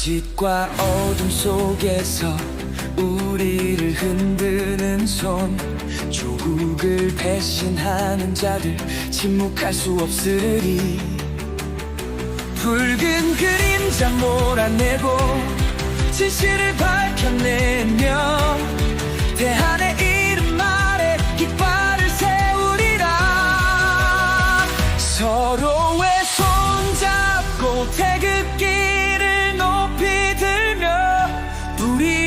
거짓과 어둠 속에서 우리를 흔드는 손. 조국을 배신하는 자들 침묵할 수 없으리. 붉은 그림자 몰아내고 진실을 밝혀내며 대한의 이름 아래 깃발을 세우리라. 서로의 손잡고 태극기를 높이 들며 우리